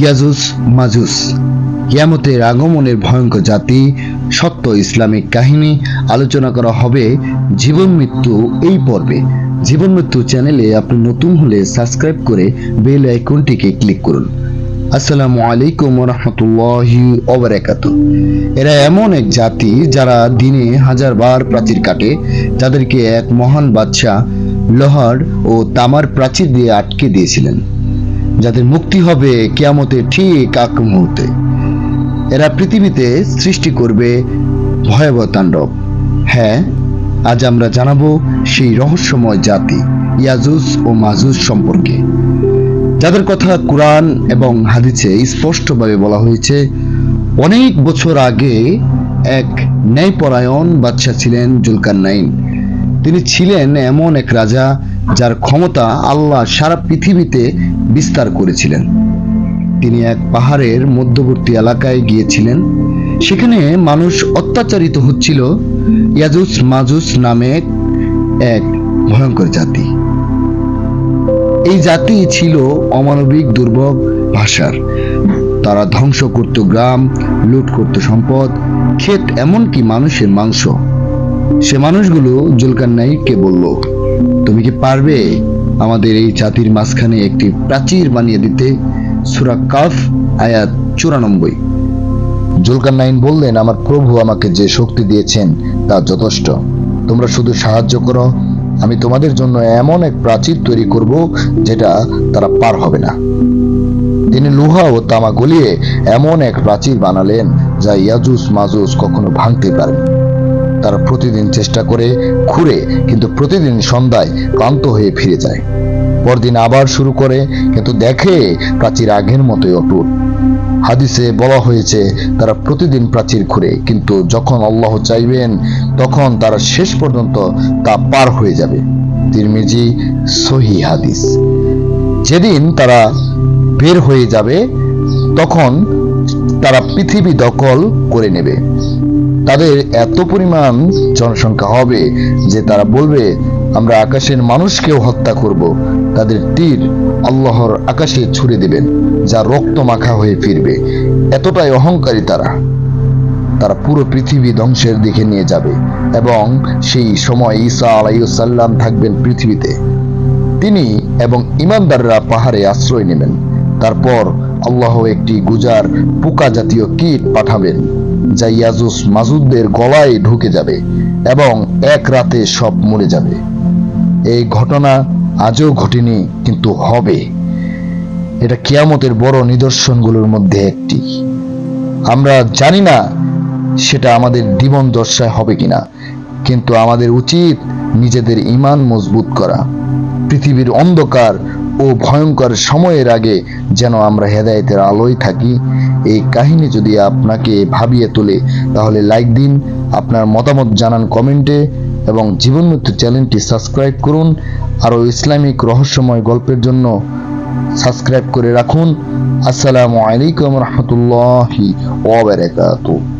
ইয়াজুস majus, কিয়ামতের আগমনের ভয়ঙ্কর জাতি, সত্য ইসলামিক কাহিনী আলোচনা করা হবে জীবন মৃত্যু এই পর্বে। জীবন মৃত্যু চ্যানেলে আপনি নতুন হলে সাবস্ক্রাইব করে বেল আইকনটিকে ক্লিক করুন। আসসালামু আলাইকুম রহমতুল্লাহি ওবরাকাত এরা এমন এক জাতি যারা দিনে হাজার বার প্রাচীর কাটে, যাদেরকে এক মহান বাদশাহ লোহার ও তামার প্রাচীর দিয়ে আটকে দিয়েছিলেন। যাদের মুক্তি হবে কেয়ামতের ঠিক আগ মুহূর্তে। এরা পৃথিবীতে সৃষ্টি করবে ভয়াবহ তাণ্ডব। হ্যাঁ আজ আমরা জানাব সেই রহস্যময় জাতি ইয়াজুস ও মাজুস সম্পর্কে। যাদের কথা কোরআন এবং হাদিসে স্পষ্টভাবে বলা হয়েছে, অনেক বছর আগে এক ন্যায়পরায়ণ বাদশাহ ছিলেন জুলকার নাইন তিনি ছিলেন এমন এক রাজা যার ক্ষমতা আল্লাহ সারা পৃথিবীতে বিস্তার করেছিলেন। তিনি এক পাহাড়ের মধ্যবর্তী এলাকায় গিয়েছিলেন। সেখানে মানুষ অত্যাচারিত হচ্ছিল ইয়াজুস মাজুস নামে এক ভয়ঙ্কর জাতি। এই জাতি ছিল অমানবিক দুর্ভোগ ভাষার। তারা ধ্বংস করত গ্রাম, লুট করত সম্পদ, ক্ষেত এমনকি মানুষের মাংস। সে মানুষগুলো জুলকার নাইককে বলল তুমি কি পারবে আমাদের এই জাতির মাঝখানে একটি প্রাচীর বানিয়ে দিতে? সুরা কাফ, আয়াত চুরানব্বই। জুলকার নাইন বললেন, আমার প্রভু আমাকে যে শক্তি দিয়েছেন তা যথেষ্ট। তোমরা শুধু সাহায্য করো। আমি তোমাদের জন্য এমন এক প্রাচীর তৈরি করব যেটা তারা পার হবে না। তিনি লোহা ও তামা গলিয়ে এমন এক প্রাচীর বানালেন যা ইয়াজুস মাজুস কখনো ভাঙতে পারে তারা প্রতিদিন চেষ্টা করে খুঁড়ে কিন্তু প্রতিদিন সন্ধ্যায় ক্লান্ত হয়ে ফিরে যায়। পরদিন আবার শুরু করে, কিন্তু দেখে প্রাচীর আগের মতোই অটুট। হাদিসে বলা হয়েছে, তারা প্রতিদিন প্রাচীর খুঁড়ে কিন্তু যখন আল্লাহ চাইবেন, তখন তারা শেষ পর্যন্ত তা পার হয়ে যাবে। তিরমিজি, সহি হাদিস। যেদিন তারা বের হয়ে যাবে, তখন তারা পৃথিবী দখল করে নেবে। তাদের এত পরিমাণ জনসংখ্যা হবে যে তারা বলবে, আমরা আকাশের মানুষকেও হত্যা করব। তাদের তীর আল্লাহর আকাশে ছুড়ে দেবেন, যা রক্ত মাখা হয়ে ফিরবে। এতটাই অহংকারী তারা। তারা পুরো পৃথিবী ধ্বংসের দিকে নিয়ে যাবে এবং সেই সময় ঈসা আলাইসাল্লাম থাকবেন পৃথিবীতে। তিনি এবং ইমানদাররা পাহাড়ে আশ্রয় নেবেন। তারপর আল্লাহ একটি গুজার পোকা জাতীয় কীট পাঠাবেন। যা ইয়াজুস মাজুদদের গলায় ঢুকে যাবে এবং এক রাতে সব মরে যাবে। এই ঘটনা আজও ঘটেনি, কিন্তু হবে। এটা কিয়ামতের বড় নিদর্শনগুলোর মধ্যে একটি। আমরা জানি না সেটা আমাদের জীবন দর্শায় হবে কিনা, কিন্তু আমাদের উচিত নিজেদের ইমান মজবুত করা। পৃথিবীর অন্ধকার ও ভয়ঙ্কর সময়ের আগে যেন আমরা হেদায়েতের আলোয় থাকি। এই কাহিনী যদি আপনাকে ভাবিয়ে তোলে, তাহলে লাইক দিন, আপনার মতামত জানান কমেন্টে এবং জীবন মৃত্যু চ্যানেলটি সাবস্ক্রাইব করুন। আরও ইসলামিক রহস্যময় গল্পের জন্য সাবস্ক্রাইব করে রাখুন। আসসালামু আলাইকুম রহমতুল্লাহি ওয়া বারাকাতুহু।